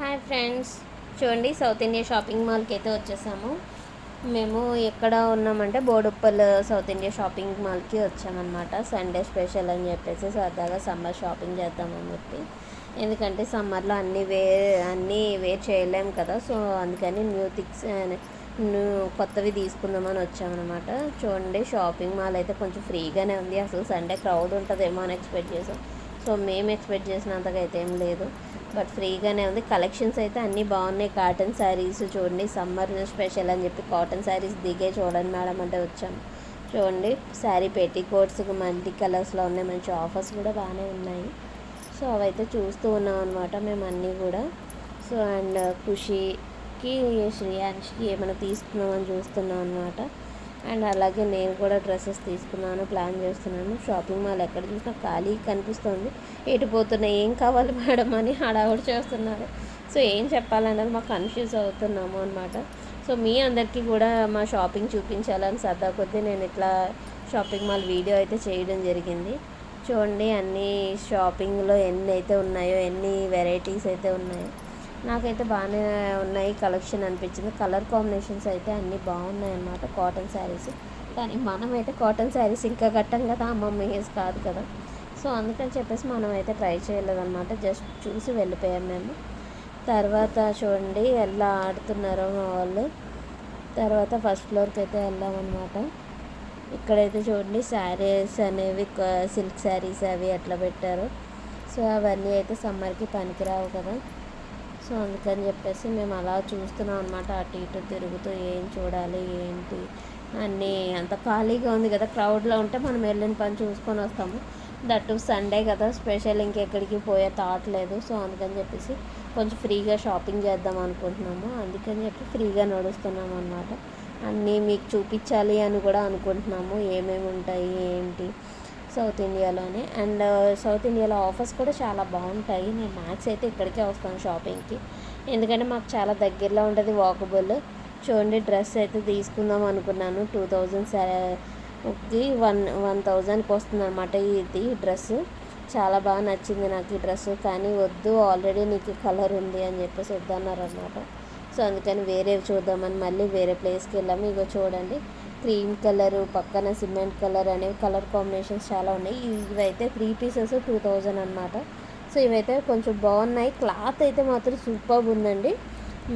Hi friends. చూడండి south India shopping మాల్కి అయితే వచ్చేసాము. మేము ఎక్కడ ఉన్నామంటే బోడుప్పల్ సౌత్ ఇండియా షాపింగ్ మాల్కి వచ్చామన్నమాట. సండే స్పెషల్ అని చెప్పేసి సరదాగా సమ్మర్ షాపింగ్ చేద్దామని చెప్పి. ఎందుకంటే సమ్మర్లో అన్నీ వే అన్నీ వేర్ చేయలేము కదా సో అందుకని న్యూ థిక్స్ న్యూ కొత్తవి తీసుకుందామని వచ్చామన్నమాట. చూడండి షాపింగ్ మాల్ అయితే కొంచెం ఫ్రీగానే ఉంది. అసలు సండే క్రౌడ్ ఉంటుందేమో అని ఎక్స్పెక్ట్ చేసాం. సో మేము ఎక్స్పెక్ట్ చేసినంతగా అయితే ఏం లేదు. బట్ ఫ్రీగానే ఉంది. కలెక్షన్స్ అయితే అన్నీ బాగున్నాయి. కాటన్ శారీస్ చూడండి. సమ్మర్ స్పెషల్ అని చెప్పి కాటన్ శారీస్ దిగే చూడండి మేడం అంటే వచ్చాం. చూడండి. శారీ పెట్టి కోట్స్ మల్టీ కలర్స్లో ఉన్నాయి. మంచి ఆఫర్స్ కూడా బాగానే ఉన్నాయి. సో అవైతే చూస్తూ ఉన్నాం అనమాట మేము అన్నీ కూడా. సో అండ్ ఖుషికి శ్రేయాన్షికి ఏమైనా తీసుకుందామని చూస్తున్నాం అనమాట అండ్ అలాగే నేను కూడా డ్రెస్సెస్ తీసుకున్నాను ప్లాన్ చేస్తున్నాను. షాపింగ్ మాల్ ఎక్కడ చూసినా ఖాళీ కనిపిస్తుంది. ఎటు పోతున్నా ఏం కావాలి మేడం అని హడావుడి చేస్తున్నారు. సో ఏం చెప్పాలన్నది మాకు కన్ఫ్యూజ్ అవుతున్నాము అనమాట సో మీ అందరికీ కూడా మా షాపింగ్ చూపించాలని సరదా కొద్దీ నేను ఇట్లా షాపింగ్ మాల్ వీడియో అయితే చేయడం జరిగింది. చూడండి అన్ని షాపింగ్లో ఎన్ని అయితే ఉన్నాయో ఎన్ని వెరైటీస్ అయితే ఉన్నాయో. నాకైతే బాగానే ఉన్నాయి కలెక్షన్ అనిపించింది. కలర్ కాంబినేషన్స్ అయితే అన్నీ బాగున్నాయి అన్నమాట కాటన్ శారీస్ కానీ మనమైతే కాటన్ శారీస్ ఇంకా కట్టం కదా అమ్మమ్మ ఏజ్ కాదు కదా. సో అందుకని చెప్పేసి మనం అయితే ట్రై చేయలేదన్నమాట. జస్ట్ చూసి వెళ్ళిపోయాం మేము. తర్వాత చూడండి ఎలా ఆడుతున్నారో మా వాళ్ళు. తర్వాత ఫస్ట్ ఫ్లోర్కి అయితే వెళ్ళామన్నమాట. ఇక్కడైతే చూడండి శారీస్ అనేవి సిల్క్ శారీస్ అవి ఎట్లా పెట్టారు. సో అవన్నీ అయితే సమ్మర్కి పనికిరావు కదా. సో అందుకని చెప్పేసి మేము అలా చూస్తున్నాం అనమాట అటు ఇటు తిరుగుతూ ఏం చూడాలి ఏంటి అన్నీ. అంత ఖాళీగా ఉంది కదా క్రౌడ్లో ఉంటే మనం వెళ్ళిన పని చూసుకొని వస్తాము. దట్టు సండే కదా స్పెషల్ ఇంకెక్కడికి పోయే థాట్ లేదు. సో అందుకని చెప్పేసి కొంచెం ఫ్రీగా షాపింగ్ చేద్దాం అనుకుంటున్నాము. అందుకని చెప్పి ఫ్రీగా నడుస్తున్నాము అనమాట అన్నీ మీకు చూపించాలి అని కూడా అనుకుంటున్నాము. ఏమేమి ఉంటాయి ఏంటి సౌత్ ఇండియాలోనే. అండ్ సౌత్ ఇండియాలో ఆఫర్స్ కూడా చాలా బాగుంటాయి. నేను మ్యాక్స్ అయితే ఇక్కడికే వస్తాను షాపింగ్కి. ఎందుకంటే మాకు చాలా దగ్గరలో ఉంటుంది వాకబుల్. చూడండి డ్రెస్ అయితే తీసుకుందాం అనుకున్నాను. టూ థౌజండ్కి వన్ వన్ థౌజండ్కి వస్తుంది అనమాట ఇది డ్రెస్. చాలా బాగా నచ్చింది నాకు ఈ డ్రెస్. కానీ వద్దు ఆల్రెడీ నీకు కలర్ ఉంది అని చెప్పేసి వద్దన్నారు అనమాట సో అందుకని వేరే చూద్దామని మళ్ళీ వేరే ప్లేస్కి వెళ్ళాము. ఇగో చూడండి క్రీమ్ కలర్ పక్కన సిమెంట్ కలర్ అనేవి కలర్ కాంబినేషన్స్ చాలా ఉన్నాయి. ఇవైతే త్రీ పీసెస్ టూ థౌజండ్ అనమాట సో ఇవైతే కొంచెం బాగున్నాయి. క్లాత్ అయితే మాత్రం సూపర్ ఉందండి.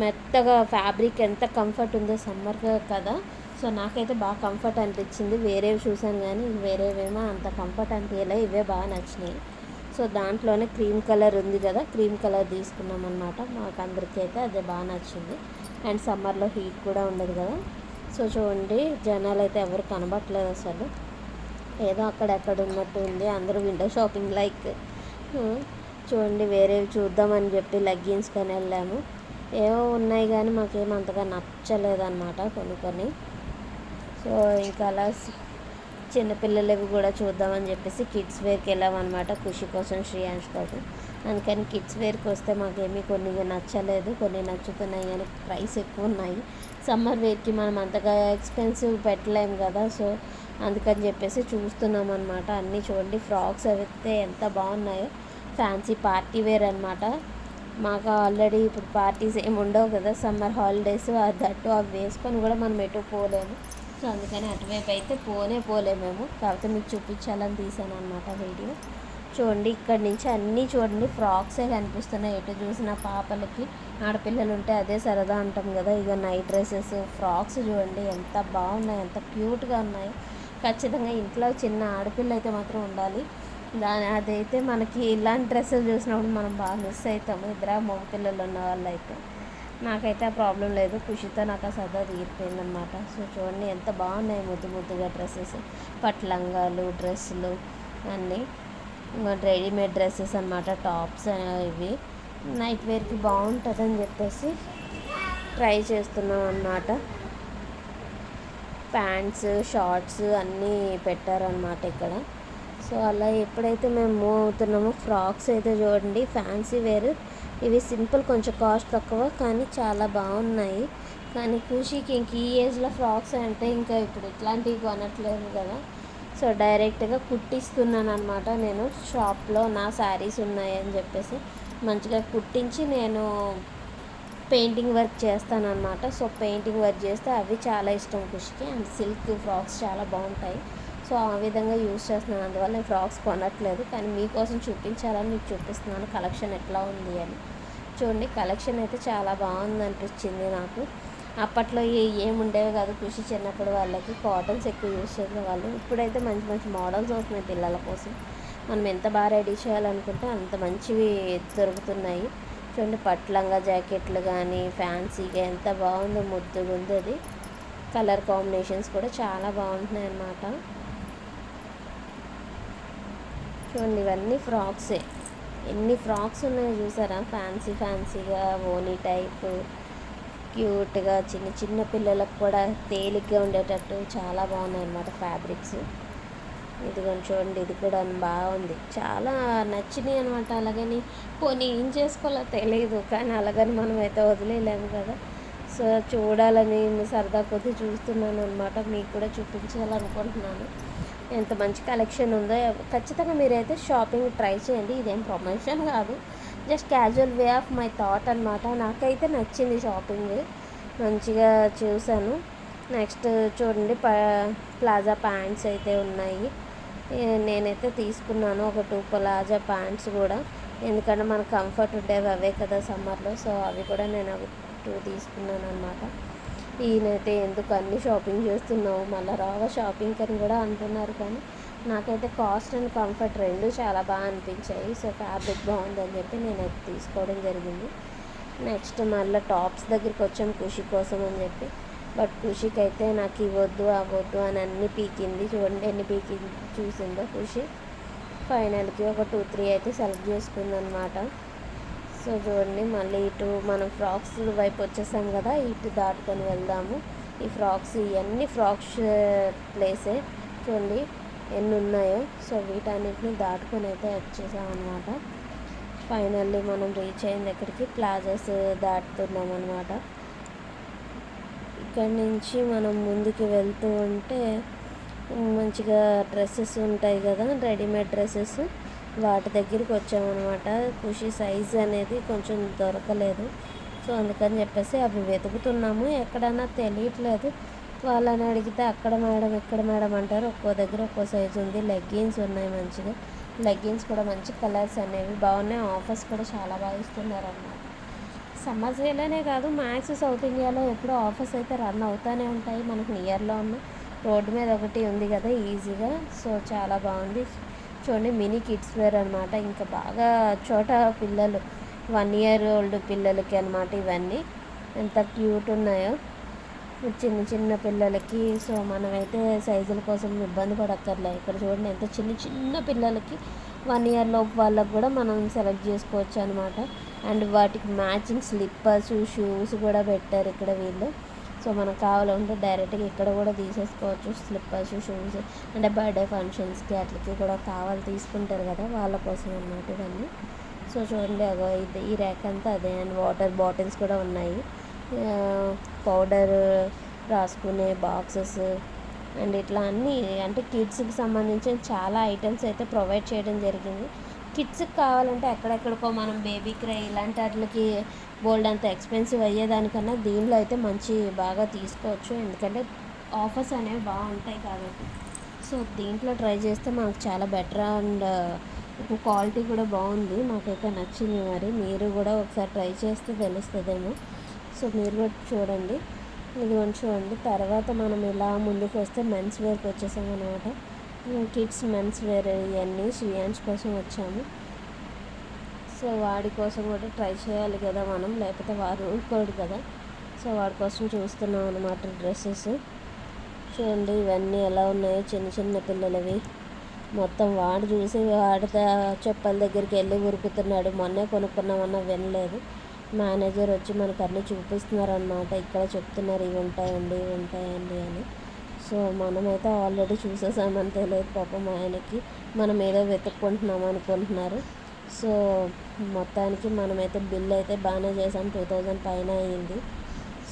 మెత్తగా ఫ్యాబ్రిక్ ఎంత కంఫర్ట్ ఉందో సమ్మర్ కదా. సో నాకైతే బాగా కంఫర్ట్ అనిపించింది. వేరేవి చూసాను కానీ వేరేవేమో అంత కంఫర్ట్ అనిపించలే ఇవే బాగా నచ్చినాయి. సో దాంట్లోనే క్రీమ్ కలర్ ఉంది కదా. క్రీమ్ కలర్ తీసుకున్నాం అనమాట మాకు అందరికీ అయితే అదే బాగా నచ్చింది. అండ్ సమ్మర్లో హీట్ కూడా ఉండదు కదా. సో చూడండి జనాలు అయితే ఎవరు కనబట్టలేదు అసలు. ఏదో అక్కడెక్కడ ఉన్నట్టు ఉంది. అందరూ విండో షాపింగ్ లైక్ చూడండి వేరేవి చూద్దామని చెప్పి లెగ్గిన్స్ కానీ వెళ్ళాము. ఏవో ఉన్నాయి కానీ మాకేం అంతగా నచ్చలేదన్నమాట కొన్ని కొన్ని. సో ఇంకా అలా చిన్నపిల్లలవి కూడా చూద్దామని చెప్పేసి కిడ్స్ వేర్కి వెళ్ళామన్నమాట ఖుషి కోసం శ్రీయాంష్ కోసం. అందుకని కిడ్స్ వేర్కి వస్తే మాకేమీ కొన్ని నచ్చలేదు. కొన్ని నచ్చుతున్నాయి కానీ ప్రైస్ ఎక్కువ ఉన్నాయి. సమ్మర్ వేర్కి మనం అంతగా ఎక్స్పెన్సివ్ పెట్టలేము కదా సో అందుకని చెప్పేసి చూస్తున్నాం అనమాట అన్నీ చూడండి ఫ్రాక్స్ అయితే ఎంత బాగున్నాయో. ఫ్యాన్సీ పార్టీ వేర్ అనమాట మాకు ఆల్రెడీ ఇప్పుడు పార్టీస్ ఏమి ఉండవు కదా సమ్మర్ హాలిడేస్ దట్టు అవి వేసుకొని కూడా మనం ఎటు పోలేము. సో అందుకని అటువైపు అయితే పోనే పోలేము మేము. కాకపోతే మీకు చూపించాలని తీసాను అనమాట వీడియో. చూడండి ఇక్కడ నుంచి అన్నీ చూడండి ఫ్రాక్సే కనిపిస్తున్నాయి. ఎటు చూసిన పాపలకి ఆడపిల్లలు ఉంటే అదే సరదా అంటాం కదా. ఇక నైట్ డ్రెస్సెస్ ఫ్రాక్స్ చూడండి ఎంత బాగున్నాయి ఎంత క్యూట్గా ఉన్నాయి. ఖచ్చితంగా ఇంట్లో చిన్న ఆడపిల్ల అయితే మాత్రం ఉండాలి. దాని అదైతే మనకి ఇలాంటి డ్రెస్సులు చూసినప్పుడు మనం బాగా మిస్ అవుతాము ఇద్దరు మగపిల్లలు ఉన్న వాళ్ళు అయితే నాకైతే ఆ ప్రాబ్లం లేదు. ఖుషితో నాకు ఆ సదా తీరిపోయిందనమాట సో చూడండి ఎంత బాగున్నాయి ముద్దు ముద్దుగా డ్రెస్సెస్. పట్లంగాలు డ్రెస్సులు అన్నీ. రెడీమేడ్ డ్రెస్సెస్ అనమాట టాప్స్ ఇవి. నైట్ వేర్కి బాగుంటుందని చెప్పేసి ట్రై చేస్తున్నాం అన్నమాట. ప్యాంట్స్ షార్ట్స్ అన్నీ పెట్టారనమాట ఇక్కడ. సో అలా ఎప్పుడైతే మేము మూవ్ అవుతున్నామో ఫ్రాక్స్ అయితే చూడండి ఫ్యాన్సీ వేర్. ఇవి సింపుల్ కొంచెం కాస్ట్ తక్కువ కానీ చాలా బాగున్నాయి. కానీ ఖుషికి ఇంక ఈ ఏజ్లో ఫ్రాక్స్ అంటే ఇంకా ఇప్పుడు ఇట్లాంటివి కొనట్లేదు కదా. సో డైరెక్ట్గా కుట్టిస్తున్నాను అనమాట నేను షాప్లో నా శారీస్ ఉన్నాయని చెప్పేసి. మంచిగా కుట్టించి నేను పెయింటింగ్ వర్క్ చేస్తాను అనమాట సో పెయింటింగ్ వర్క్ చేస్తే అవి చాలా ఇష్టం ఖుషికి అండ్ సిల్క్ ఫ్రాక్స్ చాలా బాగుంటాయి. సో ఆ విధంగా యూస్ చేస్తున్నాను. అందువల్ల నేను ఫ్రాక్స్ కొనట్లేదు. కానీ మీకోసం చూపించాలని మీకు చూపిస్తున్నాను. కలెక్షన్ ఎట్లా ఉంది అని. చూడండి కలెక్షన్ అయితే చాలా బాగుంది అనిపించింది నాకు. అప్పట్లో ఏముండేవి కాదు. కృషి చిన్నప్పుడు వాళ్ళకి కాటన్స్ ఎక్కువ యూస్ చేసేవాళ్ళు ఇప్పుడైతే మంచి మంచి మోడల్స్ వస్తున్నాయి పిల్లల కోసం. మనం ఎంత బాగా రెడీ చేయాలనుకుంటే అంత మంచివి దొరుకుతున్నాయి. చూడండి పట్లంగా జాకెట్లు కానీ ఫ్యాన్సీగా ఎంత బాగుందో ముద్దుగా ఉంది అది కలర్ కాంబినేషన్స్ కూడా చాలా బాగుంటున్నాయి అన్నమాట. చూడండి ఇవన్నీ ఫ్రాక్సే. ఎన్ని ఫ్రాక్స్ ఉన్నాయో చూసారా? ఫ్యాన్సీ ఫ్యాన్సీగా ఓనీ టైప్. క్యూట్గా చిన్న చిన్న పిల్లలకు కూడా తేలిగ్గా ఉండేటట్టు చాలా బాగున్నాయి అన్నమాట ఫ్యాబ్రిక్స్. ఇదిగోండి చూడండి ఇది కూడా బాగుంది. చాలా నచ్చినాయి అనమాట అలాగని. పోనీ ఏం చేసుకోవాలో తెలియదు కానీ అలాగని మనం అయితే వదిలేయలేము కదా. సో చూడాలని సరదా కొద్దీ చూస్తున్నాను అనమాట మీకు కూడా చూపించాలనుకుంటున్నాను. ఎంత మంచి కలెక్షన్ ఉందో ఖచ్చితంగా మీరైతే షాపింగ్ ట్రై చేయండి. ఇదేం ప్రమోషన్ కాదు. Just casual way of my thought అనమాట నాకైతే నచ్చింది షాపింగ్ మంచిగా చూశాను. నెక్స్ట్ చూడండి ప ప్లాజా ప్యాంట్స్ అయితే ఉన్నాయి. నేనైతే తీసుకున్నాను ఒక టూ ప్లాజా ప్యాంట్స్ కూడా. ఎందుకంటే మనకు కంఫర్ట్ ఉండేవి అవే కదా సమ్మర్లో సో అవి కూడా నేను అవి టూ తీసుకున్నాను అనమాట ఈయనైతే ఎందుకు అన్ని షాపింగ్ చేస్తున్నావు? మళ్ళీ రావా షాపింగ్ అని కూడా అంటున్నారు కానీ నాకైతే కాస్ట్ అండ్ కంఫర్ట్ రెండు చాలా బాగా అనిపించాయి. సో ఫ్యాబ్రిక్ బాగుందని చెప్పి నేనైతే తీసుకోవడం జరిగింది. నెక్స్ట్ మళ్ళీ టాప్స్ దగ్గరికి వచ్చాం ఖుషి కోసం అని చెప్పి. బట్ ఖుషికి అయితే నాకు ఇవ్వద్దు అవ్వద్దు అని అన్ని పీకింది. చూడండి ఎన్ని పీకింది చూసిందో ఖుషి. ఫైనల్కి ఒక టూ త్రీ అయితే సెలెక్ట్ చేసుకుంది అనమాట సో చూడండి మళ్ళీ ఇటు మనం ఫ్రాక్స్ వైపు వచ్చేసాం కదా ఇటు దాటుకొని వెళ్దాము. ఈ ఫ్రాక్స్ ఇవన్నీ ఫ్రాక్స్ ప్లేసే చూడండి ఎన్ని ఉన్నాయో సో వీటన్నిటిని దాటుకొని అయితే వచ్చేసాం అనమాట ఫైనల్లీ మనం రీచ్ అయిన దగ్గరికి ప్లాజాస్ దాటుతున్నాం అనమాట ఇక్కడి నుంచి మనం ముందుకు వెళ్తూ ఉంటే మంచిగా డ్రెస్సెస్ ఉంటాయి కదా రెడీమేడ్ డ్రెస్సెస్ వాటి దగ్గరికి వచ్చామన్నమాట. ఖుషి సైజ్ అనేది కొంచెం దొరకలేదు. సో అందుకని చెప్పేసి అవి వెతుకుతున్నాము. ఎక్కడన్నా తెలియట్లేదు. వాళ్ళని అడిగితే అక్కడ మేడం ఇక్కడ మేడం అంటారు. ఒక్కో దగ్గర ఒక్కో సైజు ఉంది. లెగ్గిన్స్ ఉన్నాయి మంచిగా. లెగ్గిన్స్ కూడా మంచి కలర్స్ అనేవి బాగున్నాయి. ఆఫర్స్ కూడా చాలా బాగా ఇస్తున్నారు అన్నమాట సమ్మర్ సేలనే కాదు మ్యాక్స్ సౌత్ ఇండియాలో ఎప్పుడో ఆఫర్స్ అయితే రన్ అవుతూనే ఉంటాయి. మనకు నియర్లో ఉన్న రోడ్డు మీద ఒకటి ఉంది కదా ఈజీగా. సో చాలా బాగుంది. చూడండి మినీ కిడ్స్ వేర్ అనమాట ఇంకా బాగా చోట పిల్లలు వన్ ఇయర్ ఓల్డ్ పిల్లలకి అనమాట ఇవన్నీ. ఎంత క్యూట్ ఉన్నాయో. చిన్న చిన్న పిల్లలకి సో మనమైతే సైజుల కోసం ఇబ్బంది పడక్కర్లే. ఇక్కడ చూడండి ఎంత చిన్న చిన్న పిల్లలకి వన్ ఇయర్ లోపు వాళ్ళకు కూడా మనం సెలెక్ట్ చేసుకోవచ్చు అనమాట అండ్ వాటికి మ్యాచింగ్ స్లిప్పర్స్ షూస్ కూడా పెట్టారు ఇక్కడ వీళ్ళు. సో మనకు కావాలంటే డైరెక్ట్గా ఇక్కడ కూడా తీసేసుకోవచ్చు స్లిప్పర్స్ షూస్ అంటే బర్త్డే ఫంక్షన్స్కి అట్లకి కూడా కావాలి తీసుకుంటారు కదా వాళ్ళ కోసం అన్నమాట ఇవన్నీ. సో చూడండి అగో ఇది ఈ ర్యాక్ అంతా అదే అండ్ వాటర్ బాటిల్స్ కూడా ఉన్నాయి. పౌడర్ రాసుకునే బాక్సెస్ అండ్ ఇట్లా అన్నీ. అంటే కిడ్స్కి సంబంధించిన చాలా ఐటమ్స్ అయితే ప్రొవైడ్ చేయడం జరిగింది. కిడ్స్కి కావాలంటే ఎక్కడెక్కడికో మనం బేబీ క్రై ఇలాంటి వాటికి గోల్డ్ అంత ఎక్స్పెన్సివ్ అయ్యేదానికన్నా దీనిలో అయితే మంచి బాగా తీసుకోవచ్చు. ఎందుకంటే ఆఫర్స్ అనేవి బాగుంటాయి కాబట్టి. సో దీంట్లో ట్రై చేస్తే మనకు చాలా బెటర్ అండ్ క్వాలిటీ కూడా బాగుంది. మాకైతే నచ్చింది మరి. మీరు కూడా ఒకసారి ట్రై చేస్తే తెలుస్తుందేమో. సో మీరు కూడా చూడండి. ఇదిగోండి చూడండి. తర్వాత మనం ఇలా ముందుకు వస్తే మెన్స్ వేర్కి వచ్చేసాం అనమాట కిడ్స్ మెన్స్ వేర్ ఇవన్నీ శ్రీయాన్స్ కోసం వచ్చాము. సో వాడి కోసం కూడా ట్రై చేయాలి కదా మనం. లేకపోతే వాడు ఊరుకోడు కదా. సో వాడి కోసం చూస్తున్నాం అనమాట డ్రెస్సెస్ చూడండి ఇవన్నీ ఎలా ఉన్నాయో చిన్న చిన్న పిల్లలవి. మొత్తం వాడు చూసి వాడితే చెప్పల దగ్గరికి వెళ్ళి ఉరుకుతున్నాడు. మొన్నే కొనుక్కున్నామన్నా వినలేదు. మేనేజర్ వచ్చి మనకు అన్నీ చూపిస్తున్నారు అనమాట ఇక్కడ చెప్తున్నారు ఇవి ఉంటాయండి ఇవి ఉంటాయండి అని. సో మనమైతే ఆల్రెడీ చూసేసామని తెలియదు పాపం ఆయనకి మనం ఏదో వెతుక్కుంటున్నాం అనుకుంటున్నారు. సో మొత్తానికి మనమైతే బిల్ అయితే బాగానే చేసాం టూ థౌజండ్ పైన అయ్యింది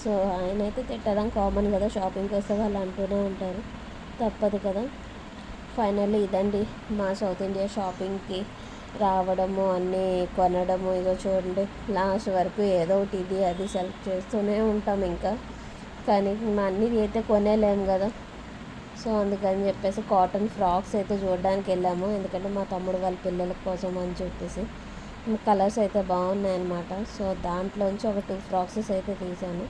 సో ఆయన అయితే తిట్టడం కామన్ కదా. షాపింగ్కి వస్తే వాళ్ళు అంటూనే ఉంటారు. తప్పదు కదా. ఫైనల్లీ ఇదండి మా సౌత్ ఇండియా షాపింగ్కి రావడము అన్నీ కొనడము ఇగో చూడండి లాస్ట్ వరకు ఏదో ఒకటి ఇది అది సెలెక్ట్ చేస్తూనే ఉంటాం ఇంకా. కానీ అన్నీ అయితే కొనేలేము కదా. సో అందుకని చెప్పేసి కాటన్ ఫ్రాక్స్ అయితే చూడడానికి వెళ్ళాము. ఎందుకంటే మా తమ్ముడు వాళ్ళ పిల్లల కోసం అని చెప్పేసి. కలర్స్ అయితే బాగున్నాయి అన్నమాట సో దాంట్లోంచి ఒక టూ ఫ్రాక్సెస్ అయితే తీశాను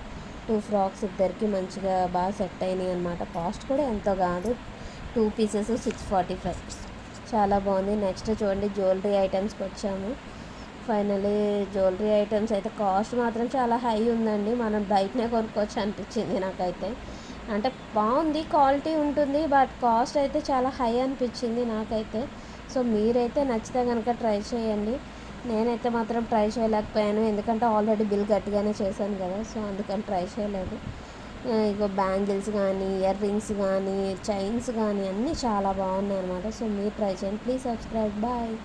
టూ ఫ్రాక్స్ ఇద్దరికి మంచిగా బాగా సెట్ అయినాయి అనమాట కాస్ట్ కూడా ఎంతో కాదు. Two pieces six forty five చాలా బాగుంది. నెక్స్ట్ చూడండి జ్యువెలరీ ఐటమ్స్కి వచ్చాము. ఫైనలీ జ్యువెలరీ ఐటమ్స్ అయితే కాస్ట్ మాత్రం చాలా హై ఉందండి. మనం బయటనే కొనుక్కోవచ్చు అనిపించింది నాకైతే. అంటే బాగుంది క్వాలిటీ ఉంటుంది బట్ కాస్ట్ అయితే చాలా హై అనిపించింది నాకైతే. సో మీరైతే నచ్చితే కనుక ట్రై చేయండి. నేనైతే మాత్రం ట్రై చేయలేకపోయాను. ఎందుకంటే ఆల్రెడీ బిల్ గట్టిగానే చేశాను కదా సో అందుకని ట్రై చేయలేదు. ఇగో బ్యాంగిల్స్ కానీ ఇయర్ రింగ్స్ కానీ చైన్స్ కానీ అన్నీ చాలా బాగున్నాయి అనమాట సో మీరు ట్రై చేయండి. Please subscribe. బాయ్.